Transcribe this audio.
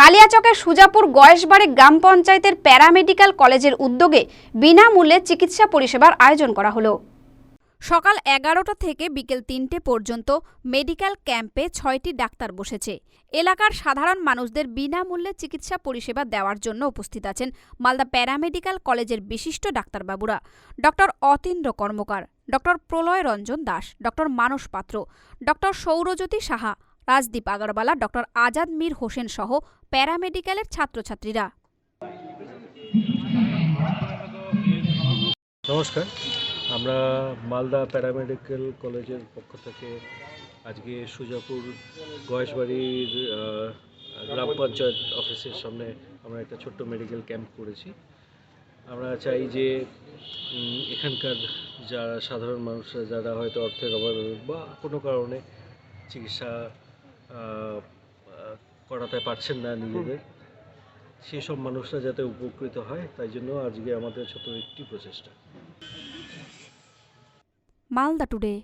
কালিয়াচকের সুজাপুর গয়েশবাড়ি গ্রাম পঞ্চায়েতের প্যারামেডিক্যাল কলেজের উদ্যোগে বিনামূল্যে চিকিৎসা পরিষেবার আয়োজন করা হলো। সকাল এগারোটা থেকে বিকেল তিনটে পর্যন্ত মেডিকেল ক্যাম্পে ছয়টি ডাক্তার বসেছে। এলাকার সাধারণ মানুষদের বিনামূল্যে চিকিৎসা পরিষেবা দেওয়ার জন্য উপস্থিত আছেন মালদা প্যারামেডিক্যাল কলেজের বিশিষ্ট ডাক্তারবাবুরা। Doctor Atindra Karmakar, doctor Pralay Ranjan Das, doctor Manas Patra, doctor Saurajyoti Saha Rajdeep Agarwala, doctor Azad Mir Hossain সহ প্যারামেডিক্যালের ছাত্রছাত্রীরা। নমস্কার। আমরা মালদা প্যারামেডিক্যাল কলেজের পক্ষ থেকে আজকে সুজাপুর গয়েশবাড়ির গ্রাম পঞ্চায়েত অফিসের সামনে আমরা একটা ছোট্ট মেডিকেল ক্যাম্প করেছি। আমরা চাই যে এখানকার যারা সাধারণ মানুষরা, যারা হয়তো অর্থের অভাবে বা কোনো কারণে চিকিৎসা করাতে পারছেন না নিজেদের। সেসব মানুষরা যাতে উপকৃত হয়, তাই জন্য আজকে আমাদের ছোট একটি প্রচেষ্টা। মালদা টুডে